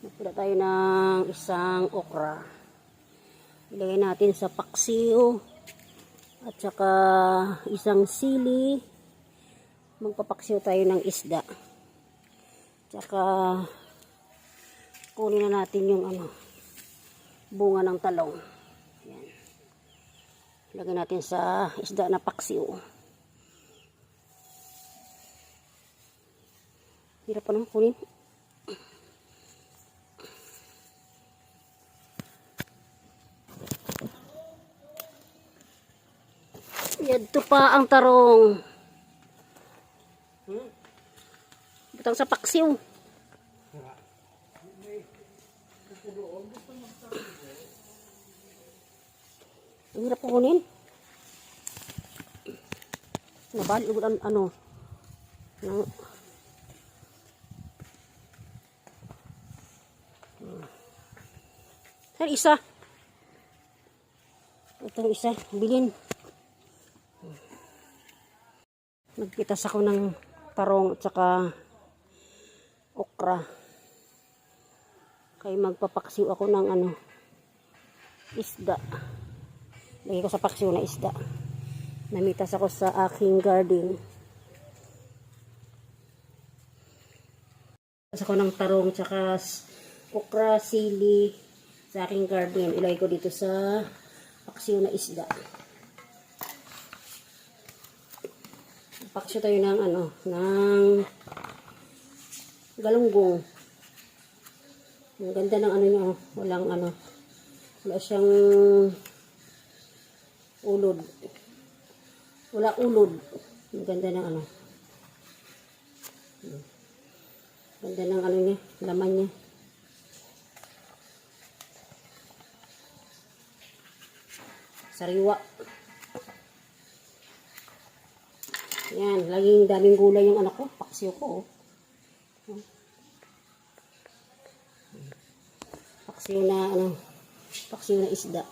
Nagpula tayo ng isang okra. Ilagay natin sa paksiw. At saka isang sili. Magpapaksiw tayo ng isda. Tsaka kunin na natin yung ano bunga ng talong. Yan. Lagay natin sa isda na paksiw. Hirap pa naman kunin. Yadto pa ang tarong. Butang sa paksiw. Ang hirap kunin. Nabali ugod ang ano. Nang Saan isa? Itong isa, bilin. Nagpitas ako ng tarong at saka okra. Kaya magpapaksiw ako ng ano, isda. Lagay ko sa paksiw na isda. Namitas ako sa aking garden. Tapos ako ng tarong tsaka okra, sili sa aking garden. Ilagay ko dito sa paksiw na isda. Paksiw tayo ng ano, ng galunggong. Ang ganda ng ano niya, oh. walang ano, wala siyang ulod. Wala ulod. Ang ganda ng ano. Ganda ng ano niya, laman niya. Sariwa. Yan, laging daming gulay yung anak ko. Paksiw ko, oh. Paksiw na, ano, paksiw na isda.